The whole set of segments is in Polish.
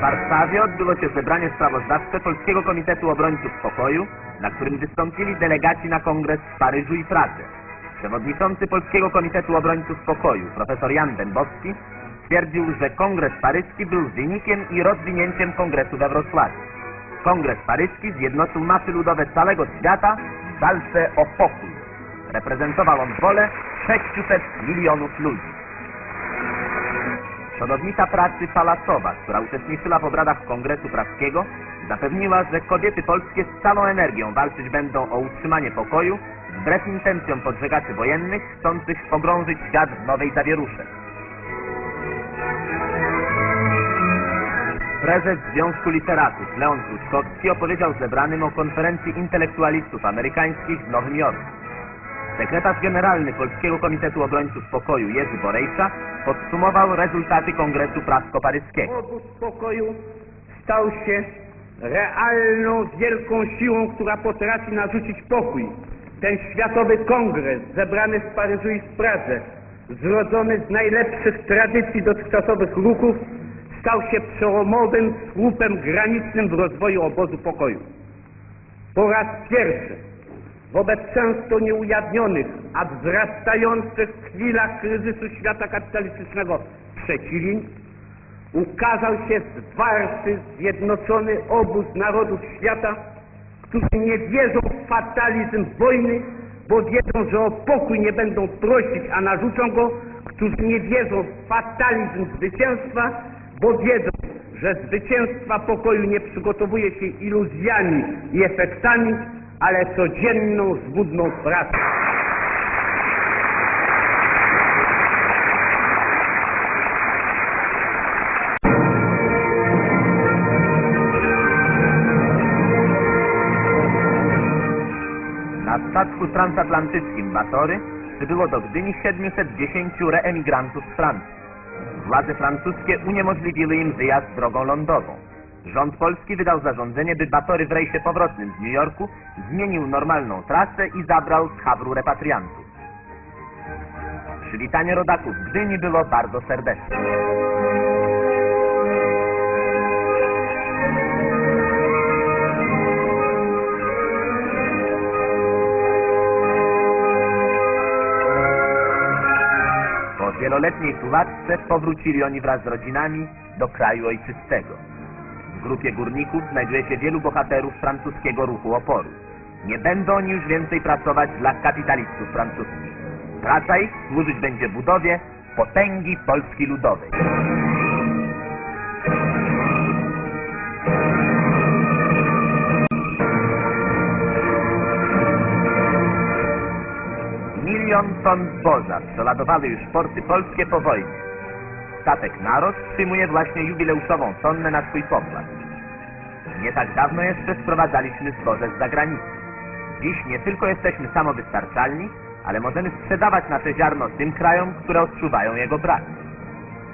Warszawie odbyło się zebranie sprawozdawcze Polskiego Komitetu Obrońców Pokoju, na którym wystąpili delegaci na kongres w Paryżu i Pradze. Przewodniczący Polskiego Komitetu Obrońców Pokoju, profesor Jan Dębowski, stwierdził, że kongres paryski był wynikiem i rozwinięciem kongresu we Wrocławiu. Kongres paryski zjednoczył masy ludowe całego świata w walce o pokój. Reprezentował on wolę 600 milionów ludzi. Przodownica pracy Palasowa, która uczestniczyła w obradach Kongresu Praskiego, zapewniła, że kobiety polskie z całą energią walczyć będą o utrzymanie pokoju, wbrew intencjom podżegaczy wojennych, chcących pogrążyć świat w nowej zawierusze. Prezes Związku Literatów Leon Kruczkowski opowiedział zebranym o konferencji intelektualistów amerykańskich w Nowym Jorku. Sekretarz generalny Polskiego Komitetu Obrońców Pokoju Jerzy Borejcza podsumował rezultaty Kongresu Prasko-Paryskiego. Obóz pokoju stał się realną, wielką siłą, która potrafi narzucić pokój. Ten światowy kongres zebrany w Paryżu i w Pradze, zrodzony z najlepszych tradycji dotychczasowych ruchów, stał się przełomowym słupem granicznym w rozwoju obozu pokoju. Po raz pierwszy wobec często nieujawnionych, a wzrastających chwilach kryzysu świata kapitalistycznego przeciwieństw, ukazał się zwarty, zjednoczony obóz narodów świata, którzy nie wierzą w fatalizm wojny, bo wiedzą, że o pokój nie będą prosić, a narzucą go, którzy nie wierzą w fatalizm zwycięstwa, bo wiedzą, że zwycięstwa pokoju nie przygotowuje się iluzjami i efektami, ale codzienną, zbudną pracą. Na statku transatlantyckim Batory przybyło do Gdyni 710 reemigrantów z Francji. Władze francuskie uniemożliwiły im wyjazd drogą lądową. Rząd polski wydał zarządzenie, by Batory w rejsie powrotnym z New Yorku zmienił normalną trasę i zabrał z Hawru repatriantów. Przywitanie rodaków w Gdyni było bardzo serdeczne. Po wieloletniej tułaczce powrócili oni wraz z rodzinami do kraju ojczystego. Grupie górników znajduje się wielu bohaterów francuskiego ruchu oporu. Nie będą oni już więcej pracować dla kapitalistów francuskich. Praca ich służyć będzie budowie potęgi Polski Ludowej. Milion ton zboża przeładowały już porty polskie po wojnie. Statek Naros przyjmuje właśnie jubileuszową tonnę na swój pokład. Nie tak dawno jeszcze sprowadzaliśmy zboże z zagranicy. Dziś nie tylko jesteśmy samowystarczalni, ale możemy sprzedawać nasze ziarno tym krajom, które odczuwają jego brak.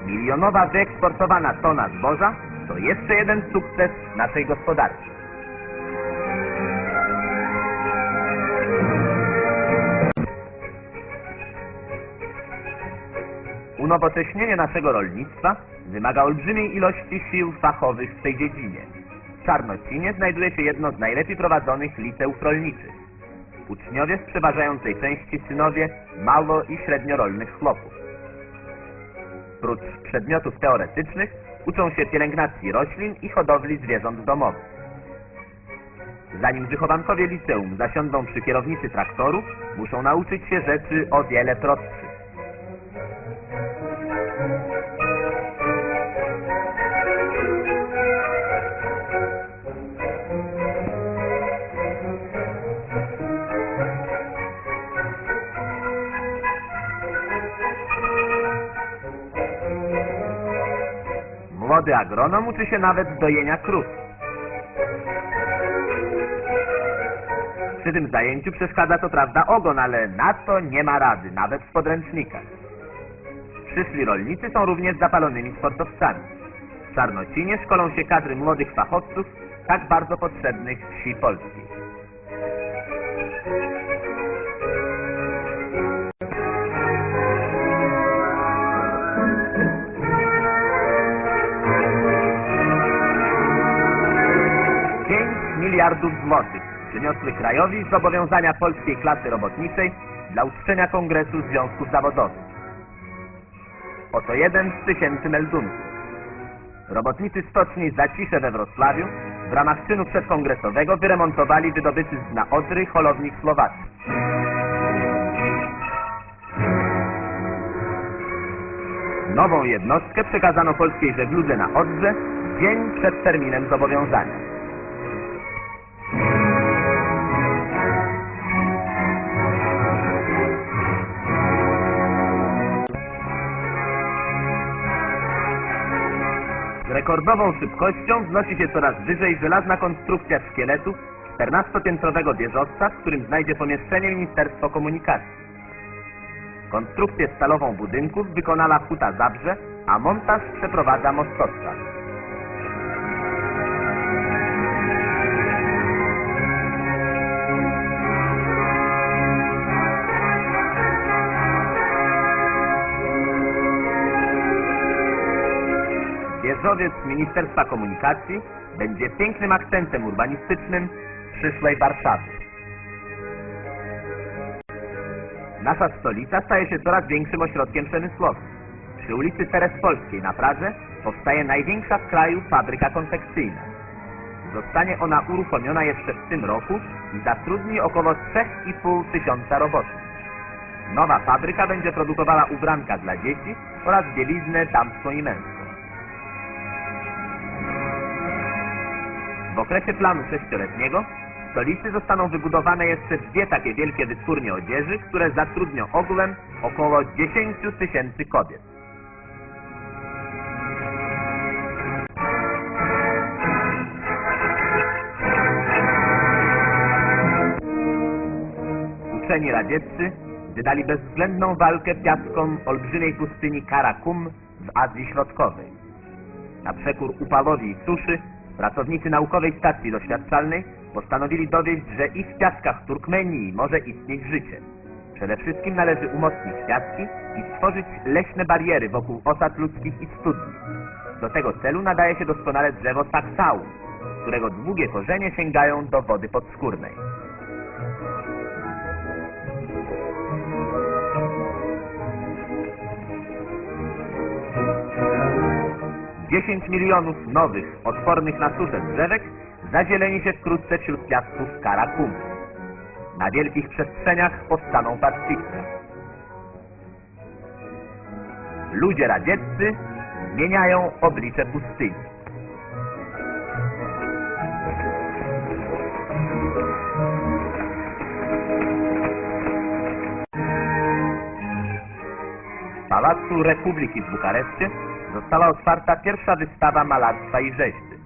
Milionowa wyeksportowana tona zboża to jeszcze jeden sukces naszej gospodarki. Unowocześnienie naszego rolnictwa wymaga olbrzymiej ilości sił fachowych w tej dziedzinie. Czarnocinie znajduje się jedno z najlepiej prowadzonych liceów rolniczych. Uczniowie w przeważającej części synowie mało i średniorolnych chłopów. Prócz przedmiotów teoretycznych uczą się pielęgnacji roślin i hodowli zwierząt domowych. Zanim wychowankowie liceum zasiądą przy kierownicy traktoru, muszą nauczyć się rzeczy o wiele prostszych. Młody agronom uczy się nawet dojenia krów. Przy tym zajęciu przeszkadza to prawda ogon, ale na to nie ma rady, nawet w podręcznikach. Przyszli rolnicy są również zapalonymi sportowcami. W Czarnocinie szkolą się kadry młodych fachowców, tak bardzo potrzebnych wsi polskiej. Miliardów złotych przyniosły krajowi zobowiązania polskiej klasy robotniczej dla uczczenia Kongresu Związków Zawodowych. Oto jeden z tysięcy meldunków. Robotnicy stoczni Zacisze we Wrocławiu w ramach czynu przedkongresowego wyremontowali wydobyty z dna Odry holownik Słowacji. Nową jednostkę przekazano polskiej żegludze na Odrze dzień przed terminem zobowiązania. Rekordową szybkością wznosi się coraz wyżej żelazna konstrukcja szkieletu 14-piętrowego wieżowca, w którym znajdzie pomieszczenie Ministerstwo Komunikacji. Konstrukcję stalową budynków wykonała Huta Zabrze, a montaż przeprowadza Mostostal. Wieżowiec Ministerstwa Komunikacji będzie pięknym akcentem urbanistycznym przyszłej Warszawy. Nasza stolica staje się coraz większym ośrodkiem przemysłowym. Przy ulicy Terespolskiej na Pradze powstaje największa w kraju fabryka konfekcyjna. Zostanie ona uruchomiona jeszcze w tym roku i zatrudni około 3,5 tysiąca robotników. Nowa fabryka będzie produkowała ubranka dla dzieci oraz bieliznę damską i męską. W okresie planu sześcioletniego w stolicy zostaną wybudowane jeszcze dwie takie wielkie wytwórnie odzieży, które zatrudnią ogółem około 10 tysięcy kobiet. Uczeni radzieccy wydali bezwzględną walkę piaskom olbrzymiej pustyni Karakum w Azji Środkowej. Na przekór upalowi i suszy pracownicy naukowej stacji doświadczalnej postanowili dowieść, że i w piaskach Turkmenii może istnieć życie. Przede wszystkim należy umocnić piaski i stworzyć leśne bariery wokół osad ludzkich i studni. Do tego celu nadaje się doskonale drzewo taksału, którego długie korzenie sięgają do wody podskórnej. 10 milionów nowych, odpornych na suszę drzewek zazieleni się wkrótce wśród piasków Karakum. Na wielkich przestrzeniach powstaną patrzyska. Ludzie radzieccy zmieniają oblicze pustyni. Pałacu Republiki w Bukareszcie została otwarta pierwsza wystawa malarstwa i rzeźby.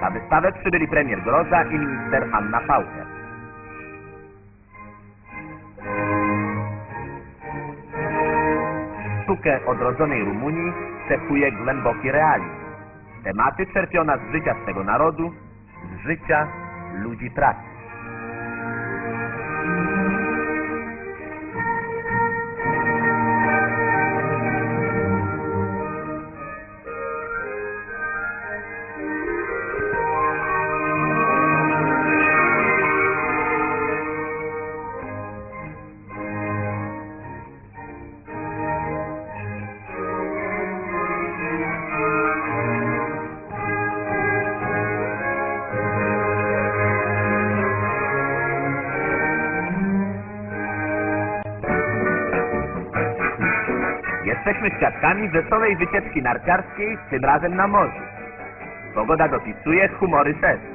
Na wystawę przybyli premier Groza i minister Anna Pauker. Sztukę odrodzonej Rumunii cechuje głęboki realizm. Tematy czerpiona z życia swego narodu, z życia ludzi pracy. Jesteśmy świadkami wesołej wycieczki narciarskiej, tym razem na morzu. Pogoda dopisuje, humory też.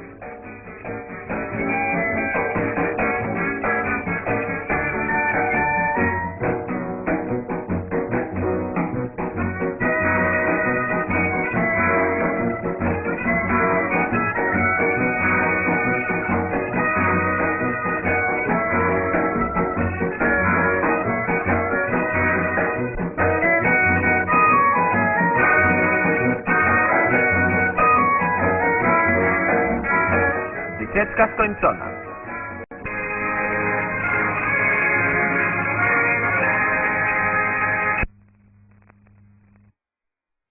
Wycieczka skończona.